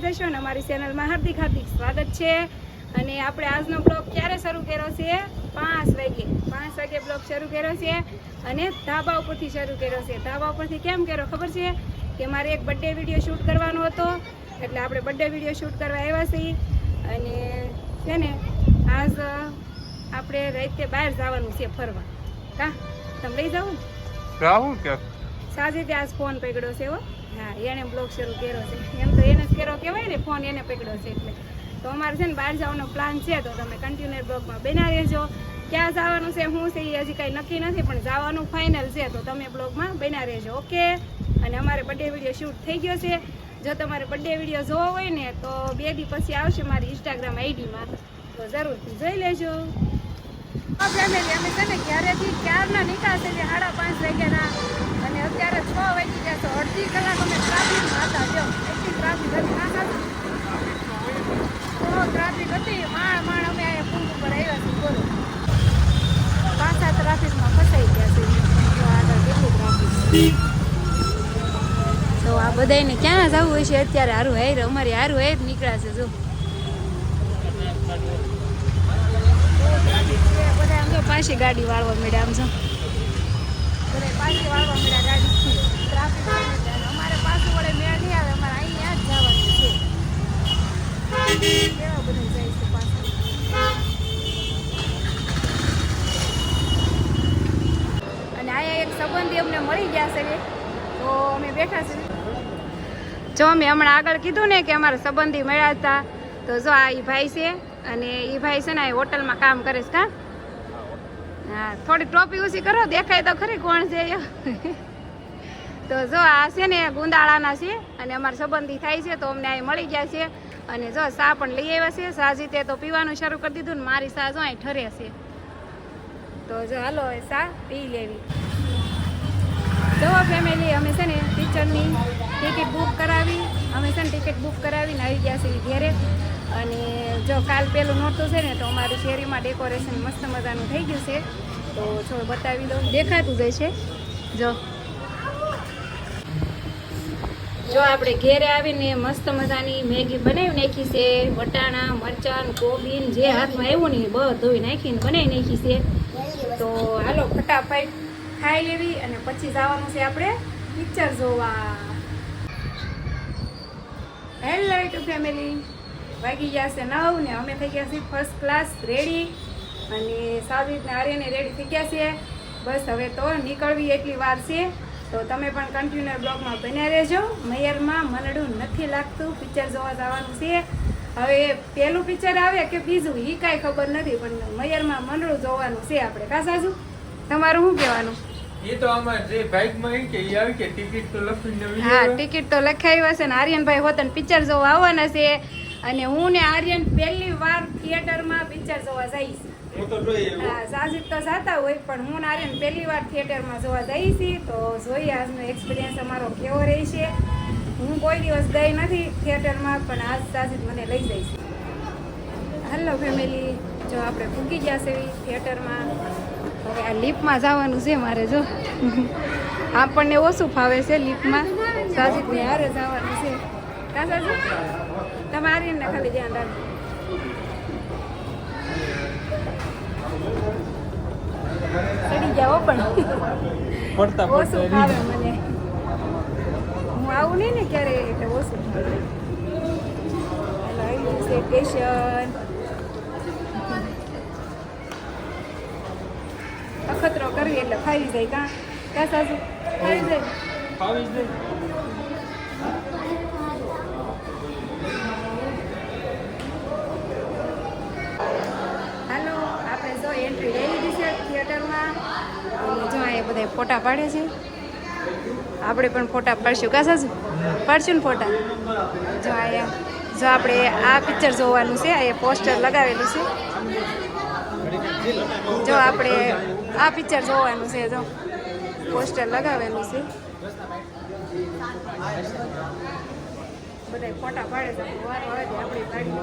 મજામાં જશો ને અમારી ચેનલમાં હાર્દિક હાર્દિક સ્વાગત છે. અને આપણે આજનો બ્લોગ ક્યારે શરૂ કર્યો છે? પાંચ વાગે. પાંચ વાગે બ્લોગ શરૂ કર્યો છે અને ધાબા ઉપરથી શરૂ કર્યો છે. ધાબા ઉપરથી કેમ કર્યો ખબર છે? કે મારે એક બર્થડે વીડિયો શૂટ કરવાનો હતો. એટલે આપણે બર્થડે વીડિયો શૂટ કરવા આવ્યા છીએ. અને છે ને આજ આપણે રાતે બહાર જવાનું છે ફરવા. કા? તમે લઈ જાઓ? રાહુલ કે સાજે ત્યાં આજ ફોન પકડ્યો છે હો. હા એણે બ્લોગ શરૂ કર્યો છે. એમ તો એને કર્યો કહેવાય ને, ફોન એને પકડ્યો છે એટલે. તો અમારે છે ને બહાર જવાનો પ્લાન છે, તો તમે કન્ટિન્યુ બ્લોગમાં બના રહેજો. ક્યાં જવાનું છે, શું છે, એ હજી કાંઈ નક્કી નથી, પણ જવાનું ફાઇનલ છે, તો તમે બ્લોગમાં બના રહેજો ઓકે અને અમારે બર્થડે વીડિયો શૂટ થઈ ગયો છે. જો તમારે બર્થડે વીડિયો જોવો હોય ને, તો બે દી પછી આવશે મારી ઇન્સ્ટાગ્રામ આઈડીમાં. તો જરૂરથી જોઈ લેજો. ફેમિલી અમે છે ને ક્યારેથી ક્યારના નીકળશે સાડા પાંચ વાગ્યાના, અને અત્યારે છ વાગી તો અડધી કલાક અમે ટ્રાફિકમાં હતા જો એટલી ટ્રાફિક હતી માણ માણ અમે અહીંયા પુલ ઉપર આવ્યા છીએ બોલો પાછા ટ્રાફિકમાં ફસાઈ ગયા છે તો આ બધાને ક્યાં જવું હોય છે અત્યારે હારું હેર અમારી હારું હેર નીકળાશે જો બધા આમ જો પાછી ગાડી વાળવા મળ્યા આમ જો બધા. પાછી વાળવા મળ્યા ગાડી અમારે પાછું વડે મેળ નહીં આવે, અમારે અહીંયા જ જવાનું છે કેવા બધા જાય છે પાછા અને અહીંયા એક સંબંધી અમને મળી ગયા છે તો અમે બેઠા છે. જો મેં હમણાં આગળ કીધું ને કે અમારા સંબંધી મળ્યા હતા, તો જો આ ઈ ભાઈ છે અને એ ભાઈ છે ને એ હોટલમાં કામ કરે છે, હા? થોડી ટોપી ઓછી કરો, દેખાય તો ખરી કોણ છે તો જો આ છે ને ગુંદાળાના છે અને અમારા સંબંધી થાય છે, તો અમને અહીં મળી ગયા છે. અને જો સા પણ લઈ આવ્યા છે સાજીતે તો પીવાનું શરૂ કરી દીધું ને મારી સા જો અહીં ઠરે છે. તો જો હાલો સા પી લેવી. જો ફેમિલી અમે છે ને પિક્ચરની ટિકિટ બુક કરાવી, અમે છે ને ટિકિટ બુક કરાવીને આવી ગયા છીએ ઘેરે. અને જો કાલ પેલું નહોતું છે ને, તો અમારું શેરીમાં ડેકોરેશન મસ્ત મજાનું થઈ ગયું છે. તો જો બતાવી દઉં. દેખાતું જ છે જો. જો આપણે ઘેરે આવીને મસ્ત મજાની મેગી બનાવી નાખી છે, વટાણા, મરચાં, કોબીન, જે હાથમાં આવ્યું ને બધું નાખીને બનાવી નાખી છે. તો હાલો, ફટાફટ ખાઈ લેવી અને પછી જવાનું છે આપણે પિક્ચર જોવા. હેલો ટુ ફેમિલી વાગી ગયા છે નવ ને અમે થઈ ગયા છીએ ફર્સ્ટ ક્લાસ રેડી અને સારી રીતના આર્યને રેડી થઈ ગયા છે બસ હવે તો નીકળવી એટલી વાર છે. તો તમે પણ કન્ટિન્યુ બ્લોગમાં બન્યા રહેજો. મયરમાં મનડું નથી લાગતું. પિક્ચર જોવા જવાનું છે. હવે પહેલું પિક્ચર આવે કે બીજું એ કાંઈ ખબર નથી પણ મયરમાં મનડું જોવાનું છે આપણે. કા સાજુ તમારું શું કહેવાનું? એ તો આમાં જે બાઇકમાં કે ઈ આવી કે ટિકિટ તો લખીને હા ટિકિટ તો લખાવી હશે ને આર્યનભાઈ હોતન પિક્ચર જોવા આવવાના છે. અને હું ને આર્યન પહેલી વાર થિયેટરમાં પિક્ચર જોવા જઈશ. સાજીદ તો જાતા હોય, પણ હું ને પહેલી વાર થિયેટરમાં જોવા જઈ છી, તો જોઈએ આજનો એક્સપિરિયન્સ અમારો કેવો રહેશે. હું કોઈ દિવસ ગઈ નથી થિયેટરમાં પણ આજ સાજીદ મને લઈ છે. હેલો ફેમિલી જો આપણે ફૂકી ગયા છે થિયેટરમાં હવે આ લીપમાં જવાનું છે મારે, જો. આપણને ઓછું ફાવે છે લીપમાં સાજીદને હારે જવાનું છે. તમારી ખાલી ધ્યાન રાખજો. પણ. પડતા ઓછું પડતા મને. હું આવું નહીં ને ક્યારે એટલે ઓછું આવી સ્ટેશન અખતરો કરવી એટલે ફાવી જાય કાં. કાં સાસુ? ફાવી જાય. ફાવી જ બધા ફોટા પાડે છે. આપણે પણ ફોટા પાડશું. કા સાસુ? પાડશું ને ફોટા? જો અહીંયા જો આપણે આ પિક્ચર જોવાનું છે એ પોસ્ટર લગાવેલું છે. જો આપણે આ પિક્ચર જોવાનું છે, જો. પોસ્ટર લગાવેલું છે. બધા ફોટા પાડે છે. આપણે આવે પાડી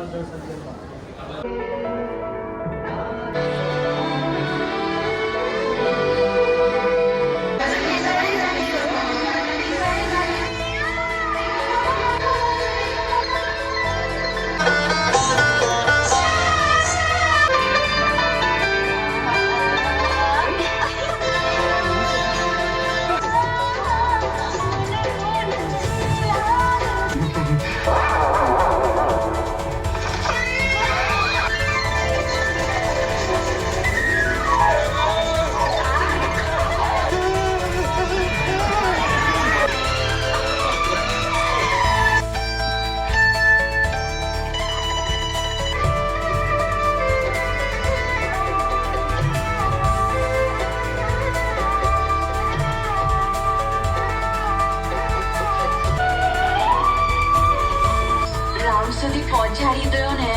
પહોંચાડી દો ને.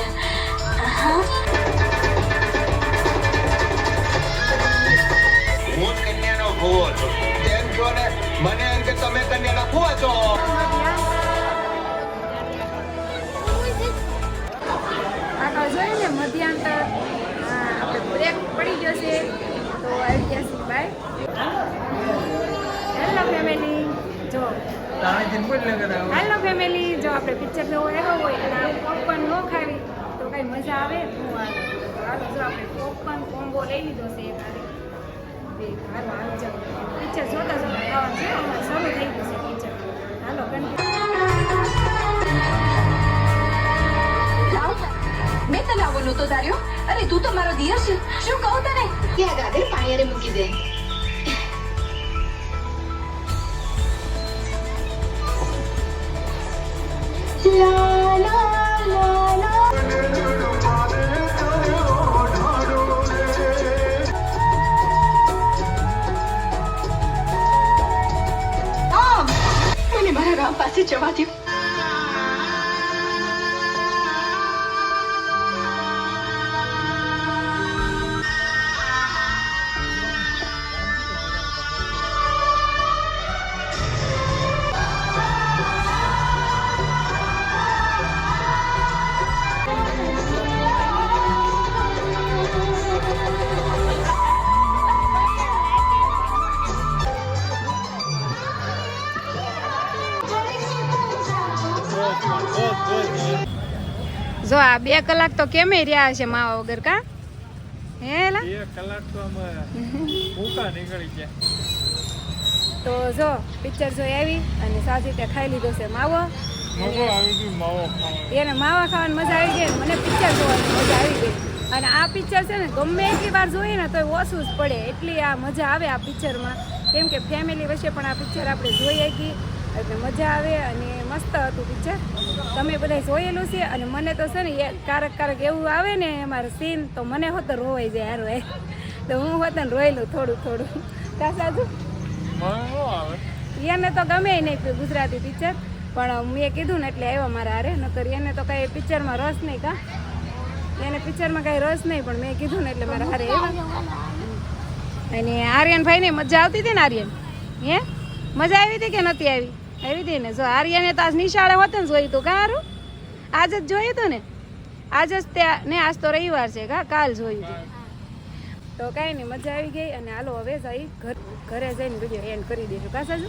હા કન્યાનો ભૂવો છું. તેમ છો ને? મને એમ કે તમે કન્યાના ભૂવા છો. જોઈએ ને મધ્યાંતર હા આપણે બ્રેક પડી ગયો છે. તો આવી ગયા બાય હેલો ફેમિલી જો હેલો ફેમિલી જો આપણે પિક્ચર જોવો આવ્યો હોય અને પોપકોર્ન ન ખાવી તો કઈ મજા આવે? ન આવે તો જો આપણે પોપકોર્ન કોમ્બો લઈ લીધો છે એક હાલો પિક્ચર જોતા જોતા ખાવાનું છે અમારે શરૂ થઈ ગયું છે પિક્ચર હાલો મેં તને આવો નહોતો ધાર્યો. અરે તું તો મારો દિયર છે. શું કહું તને? ત્યાં ગાદે પાણી મૂકી દે. ગામ પાસે જવા દો. બે કલાક તો કેમે રહ્યા છે માવા વગર કા? હેલા બે કલાક તો અમે ભૂકા નીકળી ગયા. તો જો પિક્ચર જોઈ આવી અને સાત તે ખાઈ લીધો છે માવો. મગો આવી ગઈ માવો ખાવા એને માવા ખાવાની મજા આવી ગઈ મને પિક્ચર જોવાની મજા આવી ગઈ. અને આ પિક્ચર છે ને ગમે એટલી વાર જોઈએ ને તો ઓછું જ પડે. એટલી આ મજા આવે આ પિક્ચરમાં કેમ કે ફેમિલી વચ્ચે પણ આ પિક્ચર આપણે જોઈએ કે એટલે મજા આવે અને મસ્ત હતું પિક્ચર તમે બધા જોયેલું છે અને મને તો છે ને એ કારક કારક એવું આવે ને અમારે સીન તો મને હોત રોવાઈ જાય હારો એ તો હું હોત ને રોયેલું થોડું થોડું. કા સાજુ? એને તો ગમે નહીં ગુજરાતી પિક્ચર પણ મેં કીધું ને એટલે આવ્યા મારા હારે. નકર એને તો કઈ પિક્ચરમાં રસ નહીં કા. એને પિક્ચરમાં કઈ રસ નહીં પણ મેં કીધું ને એટલે મારા હારે આવ્યા. અને આર્યન ભાઈ ને મજા આવતી હતી ને આર્યન? હે? મજા આવી હતી કે નથી આવી? આવી હતી ને. જો આર્યાને તો આજ નિશાળે હોત ને જોયું તું કારું આજ જ જોયું હતું ને? આજ જ ત્યાં ને આજ તો રવિવાર છે કા? કાલ જોયું હતું તો કાંઈ નહીં મજા આવી ગઈ અને હાલો હવે જઈ ઘર ઘરે જઈને વીડિયો એન્ડ કરી દઈશું કા હતું.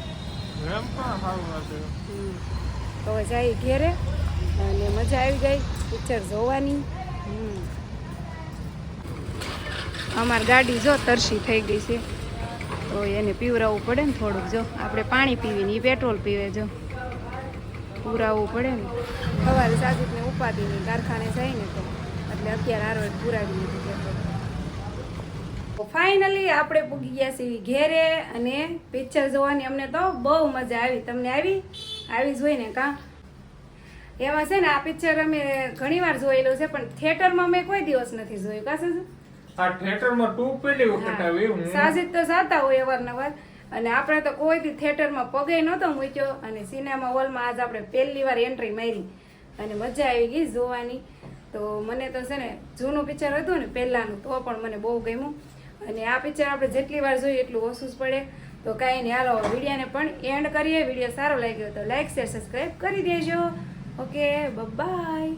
તો જઈ ઘેરે અને મજા આવી ગઈ પિક્ચર જોવાની. અમાર ગાડી જો તરસી થઈ ગઈ છે. તો એને પીવરાવવું પડે ને થોડુંક જો. આપણે પાણી પીવી ને એ પેટ્રોલ પીવે જો. પૂરાવવું પડે ને. સવારે સાજુકને ઉપાડીને કારખાને જાય ને તો. એટલે અત્યારે આરો પૂરાવી લીધું પેટ્રોલ. ફાઇનલી આપણે પૂગી ગયા છીએ ઘેરે અને પિક્ચર જોવાની અમને તો બહુ મજા આવી. તમને આવી? આવી જોઈને કા? એમાં છે ને આ પિક્ચર અમે ઘણીવાર જોયેલું છે, પણ થિયેટરમાં મેં કોઈ દિવસ નથી જોયું. કા સાજુ? આ થિયેટરમાં તું પેલી વખત આવી હું. સાજિદ તો જાતા હોય અવારનવાર. અને આપણે તો કોઈ દી થિયેટરમાં પગે નહોતો મૂક્યો અને સિનેમા હોલમાં આજ આપણે પહેલી વાર એન્ટ્રી મારી. અને મજા આવી ગઈ જોવાની. તો મને તો છે ને જૂનું પિક્ચર હતું ને પહેલાંનું તો પણ મને બહુ ગમ્યું. અને આ પિક્ચર આપણે જેટલી વાર જોઈએ એટલું ઓછું જ પડે. તો કાંઈ નહીં હાલો વિડીયાને પણ એન્ડ કરીએ. વીડિયો સારો લાગ્યો તો લાઈક શેર સબસ્ક્રાઈબ કરી દેજો. Okay bye